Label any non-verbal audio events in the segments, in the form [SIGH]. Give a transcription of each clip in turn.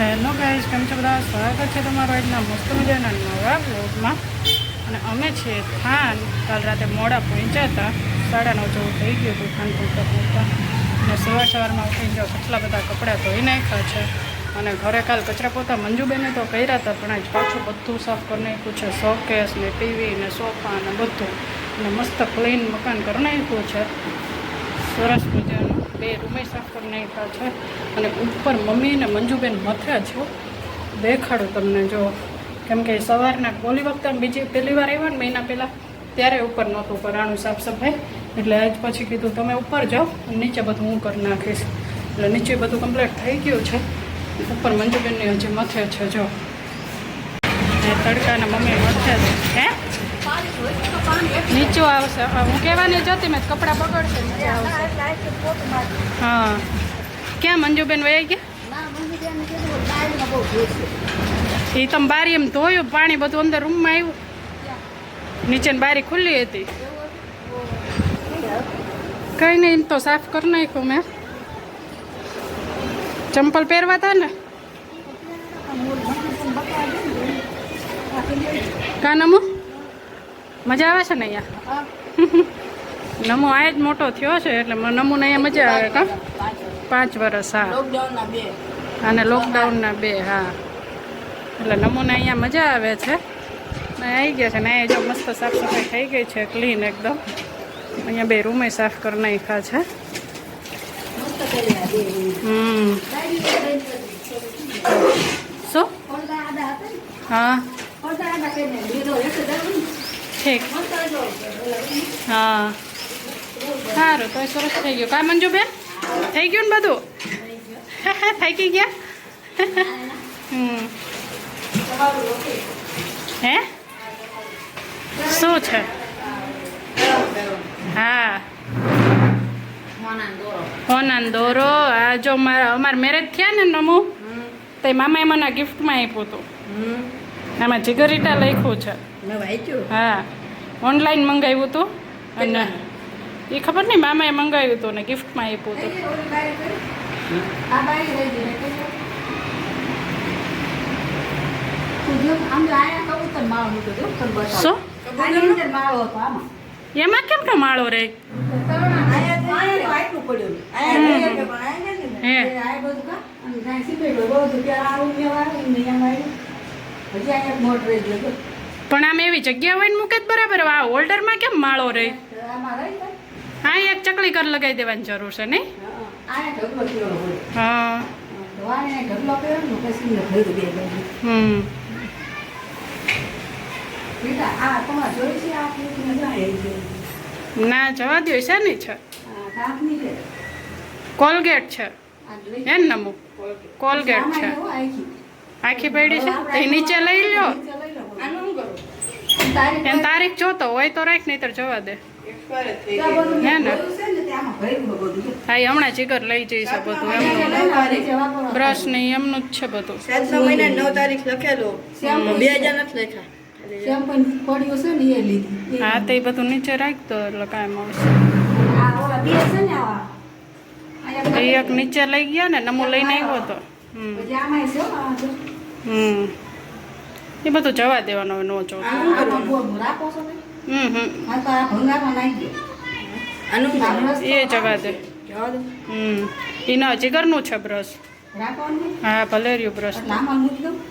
Hello guys, કેમ છો બધા? સ્વાગત છે તમારો આજના મસ્ત મજાના નવા બ્લોગમાં અને અમે છીએ થાન. કાલ રાતે મોડા પહોંચ્યા હતા. સાડા નવ જેવું થઈ ગયું હતું થાન પહોંચતા પહોંચતા. અને સવાર સવારમાં ઉઠીને જો કેટલા બધા કપડાં ધોઈ નાખ્યા છે. અને ઘરે કાલ કચરા પોતા મંજુબેને તો કર્યા હતા, પણ આજ પાછું બધું સાફ કરી નાખ્યું છે. શોકેસ ને ટીવી ને સોફા ને બધું. અને મસ્ત ક્લીન મકાન કરી નાખ્યું છે. સરસ મજાનું. બે રૂમેશ ઠાકોર નાખ્યા છે. અને ઉપર મમ્મી અને મંજુબેન મથે છો. દેખાડું તમને જો. કેમ કે સવારના ઓલી વખતે બીજી પહેલી વાર આવ્યા ને મહિના પહેલાં, ત્યારે ઉપર નહોતું કરાણું સાફ સફાઈ. એટલે આજ પછી કીધું, તમે ઉપર જાઓ નીચે બધું હું કરી નાખીશ. એટલે નીચે બધું કમ્પ્લીટ થઈ ગયું છે. ઉપર મંજુબેનની હજી મથે છે, જો. તડકાના મમ્મી મથે છે. હે? નીચું આવશે. હું કહેવાની જ હતી મેં કપડાં બગડશે નીચે આવશે. હા. ક્યાં મંજુબેન વયા ગયા? એ તમે બારી એમ ધોયું પાણી બધું અંદર રૂમમાં આવ્યું. નીચેની બારી ખુલ્લી હતી. કંઈ નહીં એમ તો સાફ કરી નાખ્યું મેં. ચંપલ પહેરવા હતા ને કા નમો મજા આવે છે ને અહીંયા? નમો આ જ મોટો થયો છે એટલે નમુને અહીંયા મજા આવે કા? પાંચ વર્ષ હા. અને લોકડાઉનના બે હા. એટલે નમૂના અહીંયા મજા આવે છે. આવી ગયા છે ને અહીંયા જો મસ્ત સાફ સફાઈ થઈ ગઈ છે ક્લીન એકદમ. અહીંયા બે રૂમે સાફ કરી નાખ્યા છે. હમ. શું? હા. ઠીક. હા. સારું તો સરસ થઈ ગયું. કા મંજુબેન થઈ ગયું ને બધું? [LAUGHS] થાકી ગયા? [LAUGHS] હમ. હે? શું છે? હા. હોનાન દોરો. આ જો મારા અમારા મેરેજ થયા ને નમો તે મામાએ મને ગિફ્ટમાં આપ્યું હતું. એમાં આમાં જીગરીટા લખ્યું છે. હા. ઓનલાઈન મંગાવ્યું હતું. અને એ ખબર નહીં મામાએ મંગાવ્યું હતું ને ગિફ્ટમાં આપ્યું હતું. એમાં કેમ નો માળો ને. હે. પણ આમ એવી જગ્યા હોય ને મૂકે જ બરાબર. આ હોલ્ડરમાં કેમ માળો રહે. હા એક ચકલી કર લગાવી દેવાની જરૂર છે નહીં? હા. હમ. ના જવા દો છે? ને છે. કોલગેટ છે. એમ નમો કોલગેટ. છે. આખી. પૈડી પડી છે તો નીચે લઈ લો નીચે લઈ લો. આનું શું કરું? તારી એમ તારીખ જોતો હોય તો રાખ નહીં જોવા દે. હે ને? હા એ હમણાં જીગર લઈ જઈશ બધું એમનું. નીચે બ્રશ નહીં એમનું જ છે બધું. સાતમા મહિના નવ તારીખ લખેલું. બે હજાર નથી લખ્યા. હા તે બધું નીચે રાખતો એટલે કાંઈ મળશે એક નીચે લઈ ગયા ને નમો લઈને આવ્યો તો. હમ. હમ. એ બધું જવા દેવાનું હવે નો? બ્રશ એ જવા દે. હમ. એ જીગરનું છે બ્રશ. હા ભલે રહ્યું બ્રશ.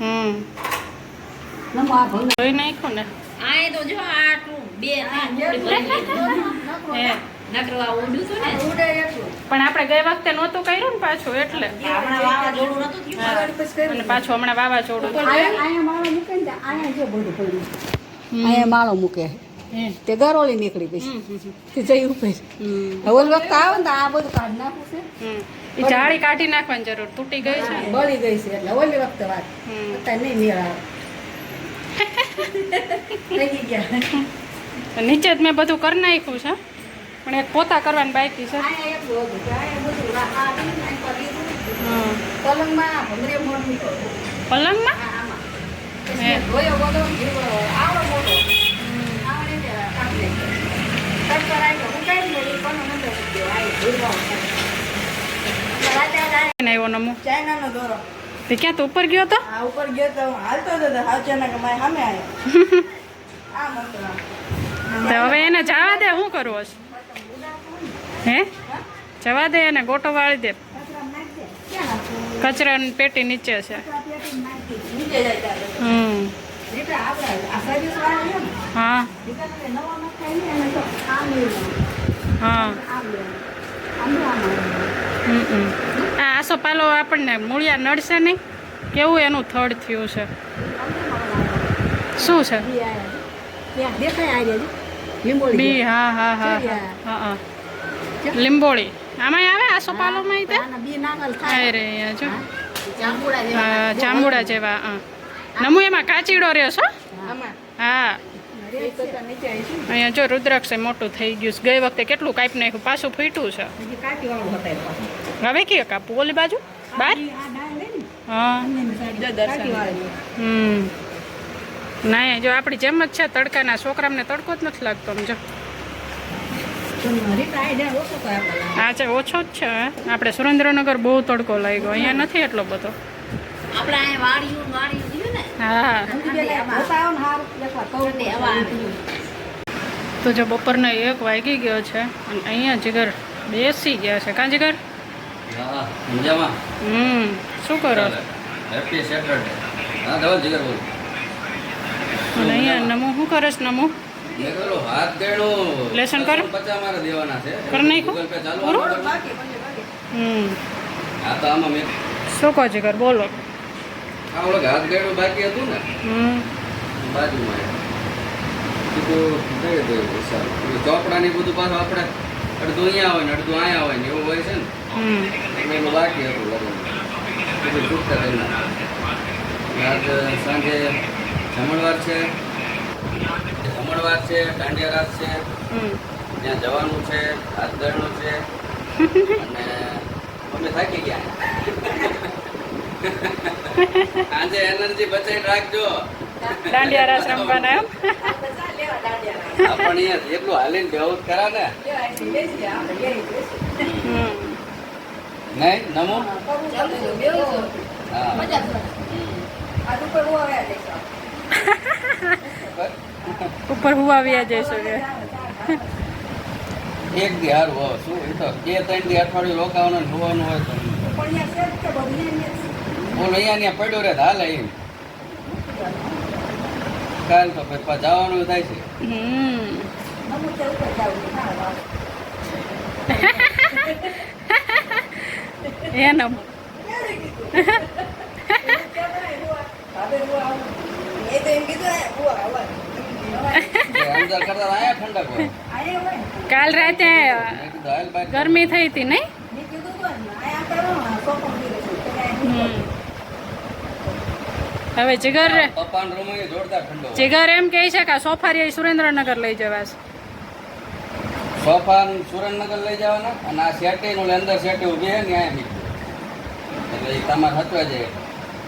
હમ. નમો આ ભંગાર. જોઈ નાખ્યું ને? આ તો જો આટલું બે. હે. નકરું આ ઉડ્યું હતું ને? ઉડે એટલું. પણ આપણે ગઈ વખતે નહોતું કર્યું ને પાછું એટલે. હમણાં વાવાઝોડું નહોતું થયું? અને પાછું હમણાં વાવાઝોડું અહીંયા માળો મૂકે ને અહીંયા જો બધું પડ્યું. અહીંયા માળો મૂકે. તે ગરોળી નીકળી પછી. તે જઈ ઉપર. હવે વખત આવે ને આ બધું કાઢી નાખવું છે. એ જાળી કાઢી નાખવાની જરૂર તૂટી ગઈ છે. ને. બળી ગઈ છે એટલે ઓલી વખતે વાત. અત્યારે નહીં મેળ આવે [LAUGHS] નીચે જ મેં બધું કરી નાખ્યું છે. પણ એક પોતા કરવાની બાકી છે. પલંગમાં આવ્યો નમો. ચાઇનાનો દોરો. તે ક્યાં તો ઉપર ગયો તો? ઉપર ગયો તો. હાલતો હતો. તો અચાનક સામે આવ્યો. [LAUGHS] તો હવે એને જવા દે. શું કરવું હશે? હે? જવા દે એને ગોટો વાળી દે. કચરાની પેટી નીચે છે. હમ. હા. હા. આ આસોપાલો આપણને મૂળિયા નડશે નહીં. કેવું એનું થડ થયું છે? શું છે? બી હા હા હા. હા હા. લીંબોળી. આમાં આવે આ સોપાલોમાં અરે જો. જાંબુડા જેવા. હા નમુ એમાં કાચીડો રહ્યો છો? હા. અહીંયા જો રુદ્રાક્ષ એ મોટું થઈ ગયું છે. ગઈ વખતે કેટલું કાપ નાખ્યું પાછું ફૂટ્યું છે. હવે કયો કાપવું? ઓલી બાજુ? બાર? હા. હમ. ના જો આપણી જેમ જ છે તડકાના છોકરામને તડકો જ નથી લાગતો આમ જો આ છે ઓછો જ છે આપણે સુરેન્દ્રનગર બહુ તડકો લાગ્યો. અહીંયા નથી એટલો બધો. હા. તો જો બપોરના એક વાગી ગયો છે અને અહીંયા જીગર બેસી ગયા છે. કાં જીગર? હા મજામાં. હમ શું કરો? હેપી સેટરડે હા ધવલ જીગર બોલ. અને અહીંયા નમો શું કરે છે નમો? લેસન કર. પચાસ મારે દેવાના છે. કર નાખ્યું? પૂરું? હમ. શું કહો જીગર બોલો. હાથ દેણું બાકી હતું ને? હમ. બાજુમાં ચોપડા ને બધું પાછું આપણે અડધું અહીંયા હોય ને અડધું અહીંયા હોય ને એવું હોય છે ને? એનું બાકી હતું બધું. કરી સાંજે જમણવાર છે. જમણવાર છે દાંડિયા રાત છે હમ. ત્યાં જવાનું છે હાથ ધરણું છે. [LAUGHS] અને અમે થાકી ગયા. આજે એનર્જી બચાવી રાખજો. દાંડિયા રાસ રમવાના એમ? પણ એટલું હાલીને બેહું જ ખરા ને નહીં નમો? હા મજા [LAUGHS] ઉપર હુવા વ્યા જઈ ઉપર હુવાવ્યા જઈશું કે એક દી હારું હવે શું એ તો બે ત્રણ દી અઠવાડિયું રોકાવાનું હોવાનું હોય તો. બોલો અહીંયા ત્યાં પડ્યો રે તો હાલે એમ. કાલ તો પછી પાછા જવાનું થાય છે. વાહ. [LAUGHS] [LAUGHS] [LAUGHS] એ તો એમ કીધું કાલ રાતે ગરમી થઈ હતી નહીં? હવે જીગર જીગર એમ કહે છે કે સોફા રે સુરેન્દ્રનગર લઈ જવાશ. સોફા સુરેન્દ્રનગર લઈ જવાના અને આ શેટી નું અંદર સેટે ઊભી હે ને અહીંયા એટલે એ તમારે હચવા જાય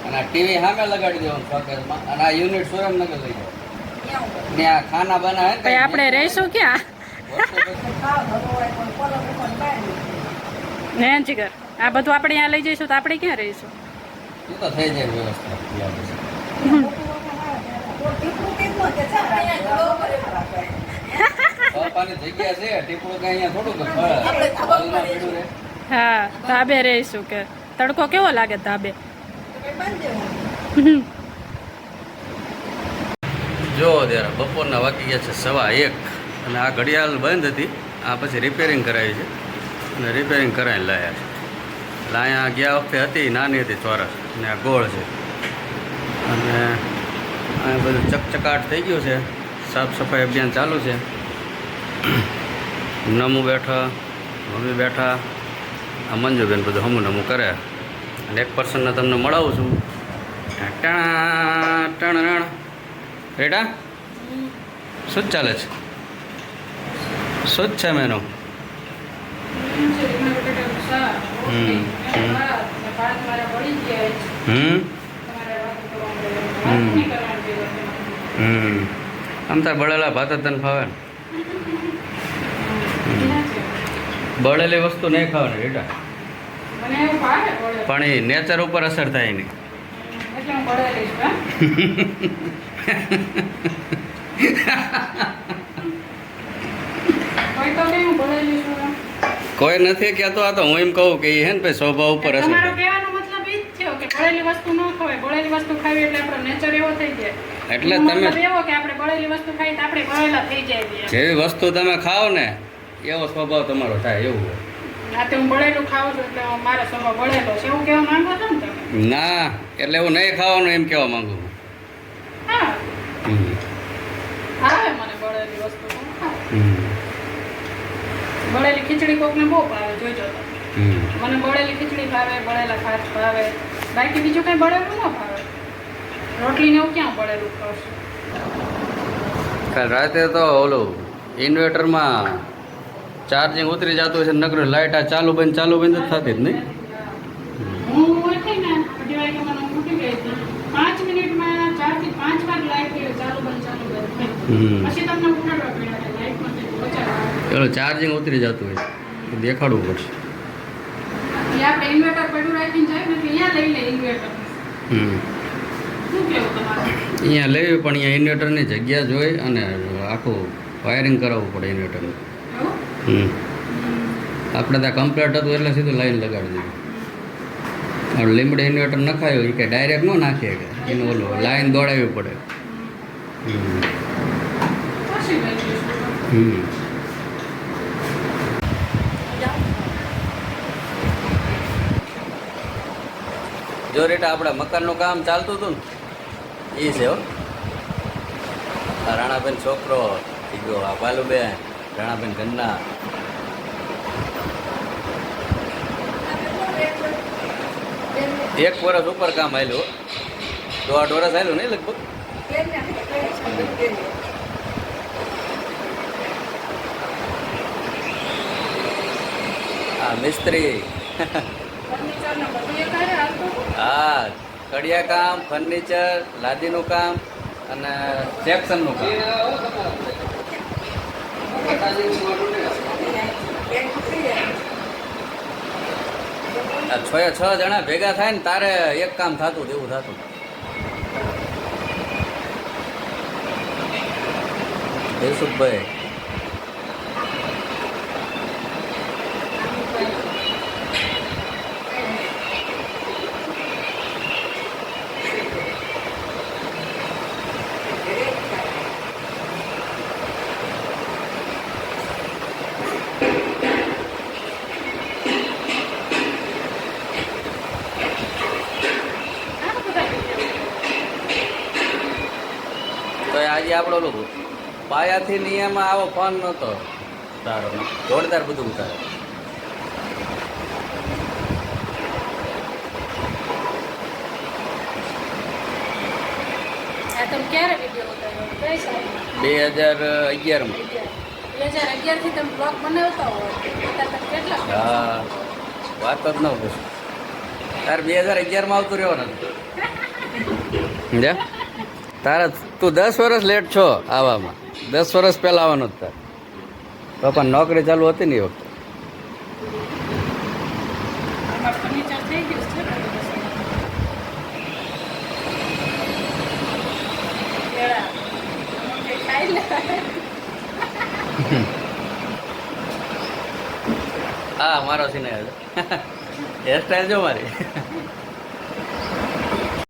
અને આ ટીવી સામે લગાડી દેવાનું શોકેસમાં અને આ યુનિટ સુરેન્દ્રનગર લઈ જવાનું. આ ખાના બના હે આપણે રહીશું ક્યાં. ને જીગર આ બધું આપણે અહીંયા લઈ જઈશું તો આપણે ક્યાં રહીશું તો થઈ જાય વ્યવસ્થા તો. હા ધાબે રહીશું કે તડકો કેવો લાગે ધાબે તો દેવાનું. જો ત્યારે બપોરના વાગી ગયા છે સવા એક અને આ ઘડિયાળ બંધ હતી. આ પછી રિપેરિંગ કરાવી છે. અને રિપેરિંગ કરાવીને લાયા છે. એટલે અહીંયા ગયા વખતે હતી, નાની હતી ચોરસ. અને આ ગોળ છે. અને અહીંયા બધું ચકચકાટ થઈ ગયું છે. સાફ સફાઈ અભિયાન ચાલુ છે. નમું બેઠા, મમ્મી બેઠા, આ મંજુબેન બધું હમું નમું કરે અને એક પર્સનને તમને મળાવું છું. ટાણા ટાણા રેટા શું ચાલે છે? શું જ છે મેનો હમ, હમ. હમ. હમ. આમ તાર બળેલા ભાત જ તને ફાવે બળેલી વસ્તુ નહીં ખાવાની બેટા પણ એ નેચર ઉપર અસર થાય નહીં [LAUGHS] કોઈ છું નથી કહેતો આ તો હું એમ કહું કે હે ને ભાઈ સ્વભાવ ઉપર હશે. તમારો કહેવાનો મતલબ એ જ છે કે બળેલી વસ્તુ ન ખવાય બળેલી વસ્તુ ખાવી એટલે આપણો નેચર એવો થઈ જાય. એટલે તમે- એવો કે આપણે બળેલી વસ્તુ ખાઈ તો આપણે બળેલા થઈ જાય જેવી વસ્તુ તમે ખાઓ ને એવો સ્વભાવ તમારો થાય એવું હોય. હું બળેલું ખાઉં છું એટલે મારો સ્વભાવ બળેલો છે. એવું કહેવા માંગો છો ને તમે? ના એટલે એવું નહીં ખાવાનું એમ કહેવા માંગુ છું. હા હમ. ભાવે મને બળેલી વસ્તુ તો હું ખાઉં. હમ. બળેલી ખીચડી કોકને બહુ ભાવે જોઈજો તો. મને બળેલી ખીચડી ભાવે બળેલા ભાત ભાવે. બાકી બીજું કંઈ બળેલું ન ભાવે. રોટલી ને એવું ક્યાં બળેલું ખાવશું કાલ રાતે તો ઓલું ઇન્વર્ટરમાં ચાર્જિંગ ઉતરી જતું છે નકરું લાઇટ આ ચાલુ બંધ ચાલુ બંધ જ થતી જ નહીં. પાંચ મિનિટમાં ચાર પાંચ વાર લાઈટ ચાલુ બંધ ચાલુ બંધ હમ. પછી તમને ઉઠાડવા પડ્યા. પેલું ચાર્જિંગ ઉતરી જતું હોય. દેખાડવું પડશે. અહીંયા લેવી પણ અહીંયા ઇન્વર્ટરની જગ્યા જોઈ અને આખું વાયરિંગ કરાવવું પડે ઇન્વર્ટરનું હમ. આપણે ત્યાં કમ્પ્લેટ હતું એટલે સીધું લાઈન લગાડી દીધું. હવે લીમડે ઇન્વર્ટર નખાયું એ કે ડાયરેક્ટ ન નાખીએ કે એનું ઓલું લાઈન દોડાવવી પડે. હમ. હમ જો રેટા આપણા મકાનનું કામ ચાલતું હતું ને, એ છે હો. રાણાબેન છોકરો થઈ ગયો આ બાલુબેન રાણાબેન ગન્ના. એક વર્ષ ઉપર કામ આવેલું દોઢ વર્ષ આવેલું નહીં લગભગ? આ મિસ્ત્રી. હા, કડિયા કામ, ફર્નિચર, લાદીનું કામ અને સેક્શનનું કામ. છ છ જણા ભેગા થાય ને તારે એક કામ થતું એવું થતું દેવસુખભાઈ આપણો લોકો પાયાથી નિયમ આવો ફોન નહોતો. તારો જોરદાર બધું ઉતારે. બે હજાર અગિયારમાં. હા? વાત જ ન પૂછ. તારે બે હજાર અગિયારમાં આવતું રહેવાનું. [LAUGHS] તારા તું દસ વર્ષ લેટ છો આવવામાં દસ વર્ષ પહેલાં આવવાનું જ તાર. પણ નોકરી ચાલુ હતી ને એ વખતે. [LAUGHS] હા મારો સિને હેરસ્ટાઈલ જો મારી. [LAUGHS]